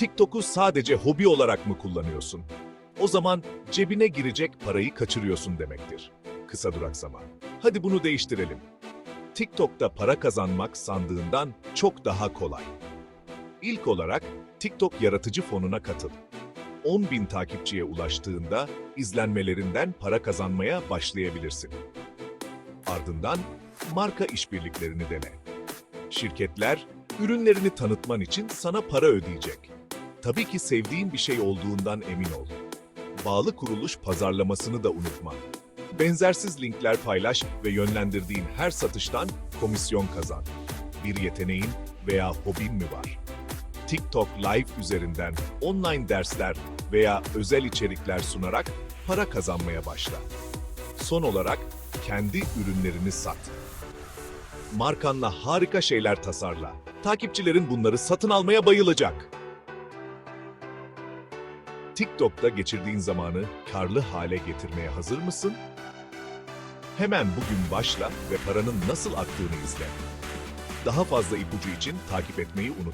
TikTok'u sadece hobi olarak mı kullanıyorsun? O zaman cebine girecek parayı kaçırıyorsun demektir. Kısa duraksama. Hadi bunu değiştirelim. TikTok'ta para kazanmak sandığından çok daha kolay. İlk olarak TikTok yaratıcı fonuna katıl. 10 bin takipçiye ulaştığında izlenmelerinden para kazanmaya başlayabilirsin. Ardından marka işbirliklerini dene. Şirketler ürünlerini tanıtman için sana para ödeyecek. Tabii ki sevdiğin bir şey olduğundan emin ol. Bağlı kuruluş pazarlamasını da unutma. Benzersiz linkler paylaş ve yönlendirdiğin her satıştan komisyon kazan. Bir yeteneğin veya hobin mi var? TikTok Live üzerinden online dersler veya özel içerikler sunarak para kazanmaya başla. Son olarak kendi ürünlerini sat. Markanla harika şeyler tasarla. Takipçilerin bunları satın almaya bayılacak. TikTok'ta geçirdiğin zamanı karlı hale getirmeye hazır mısın? Hemen bugün başla ve paranın nasıl aktığını izle. Daha fazla ipucu için takip etmeyi unutma.